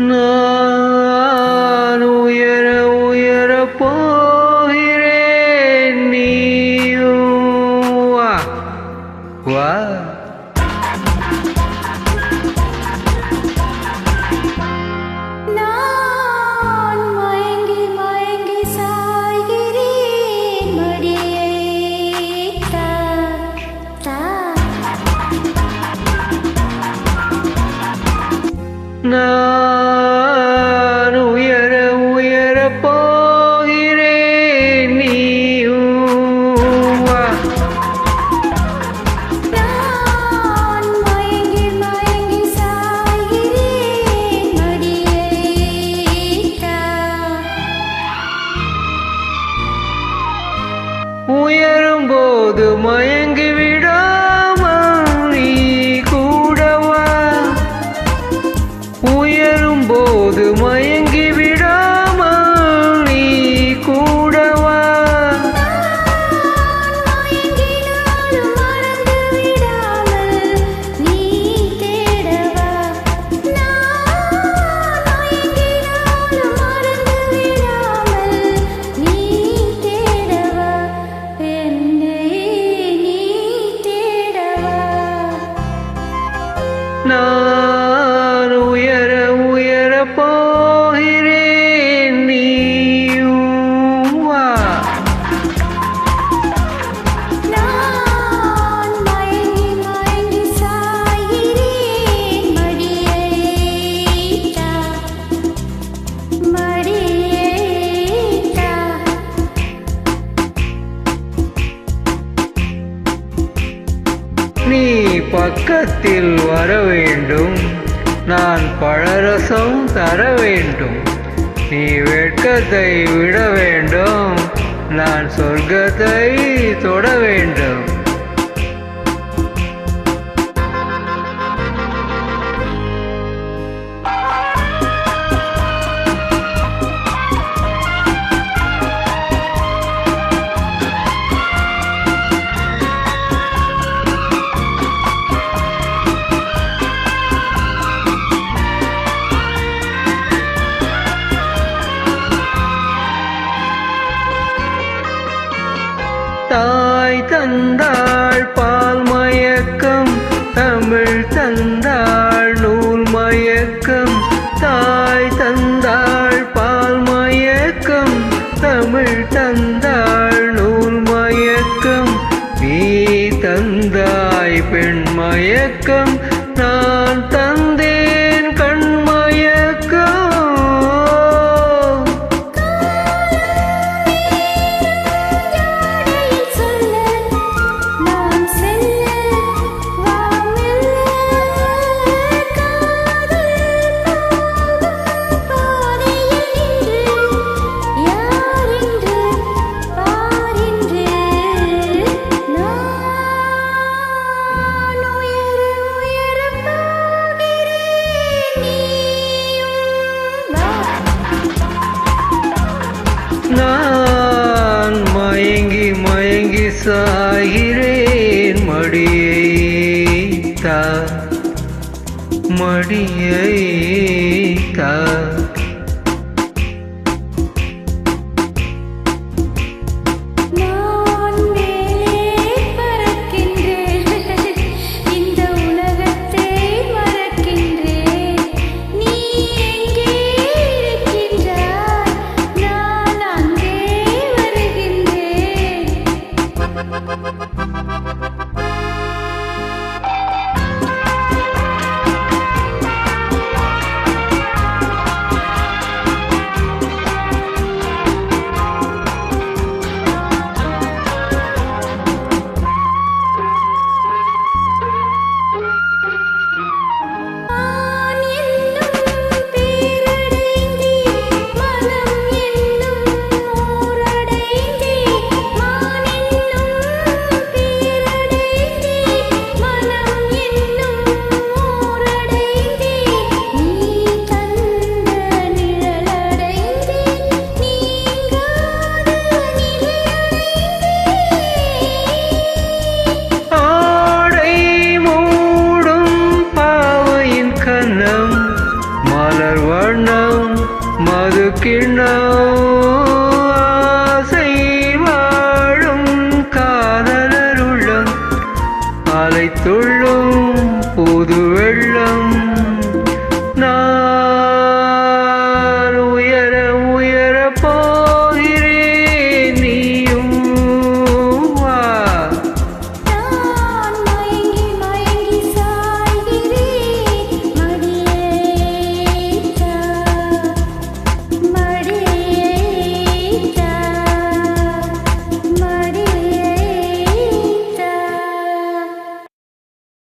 நான் உயர உயர போகிறேன் நீயும். வா. வா. No. உயரும்போது மழை நீ பக்கத்தில் வர வேண்டும். நான் பழரசம் தர வேண்டும். நீ வெட்கத்தை விட வேண்டும். நான் சொர்க்கத்தை தொட வேண்டும். தமிழ் தந்தாள் நூல் மயக்கம் நீ தந்தாய் பெண் மயக்கம். சாயிரேன் மடியை தா மடியை தா kid